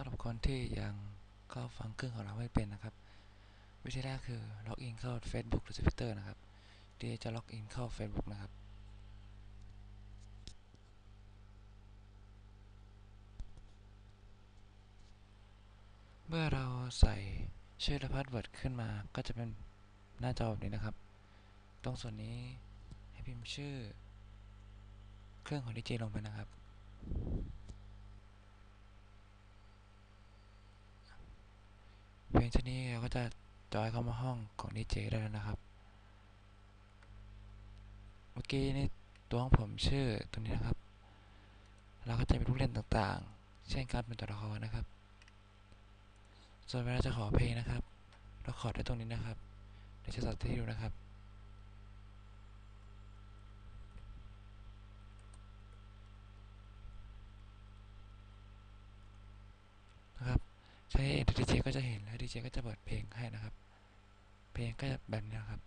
ำหรับคนที่ยังเข้าฟังเครื่องของเราไม่เป็นนะครับ วิธีแรกคือล็อกอินเข้า Facebook หรือ Twitter นะครับดีจะล็อกอินเข้า Facebook นะครับเมื่อเราใส่ชื่อและพาสเวิร์ดขึ้นมาก็จะเป็นหน้าจอแบบนี้นะครับ ตรงส่วนนี้ให้พิมพ์ชื่อ เครื่องของดีเจลงไปนะครับ พียงเท่านี้เราก็จะจอยเข้ามาห้องของดีเจได้แล้วนะครับเมื่อกี้นี่ตัวของผมชื่อตัวนี้นะครับ เราก็จะมีลูกเล่นต่างๆ เช่นการเป็นตัวละครนะครับ ส่วนเวลาจะขอเพลงนะครับเราขอได้ตรงนี้นะครับเดี๋ยวจะสาธิตให้ดูนะครับ นะครับ ใช้เอ็นดีเจก็จะเห็นแล้วดีเจก็จะเปิดเพลงให้นะครับ เพลงก็จะแบบนี้นะครับ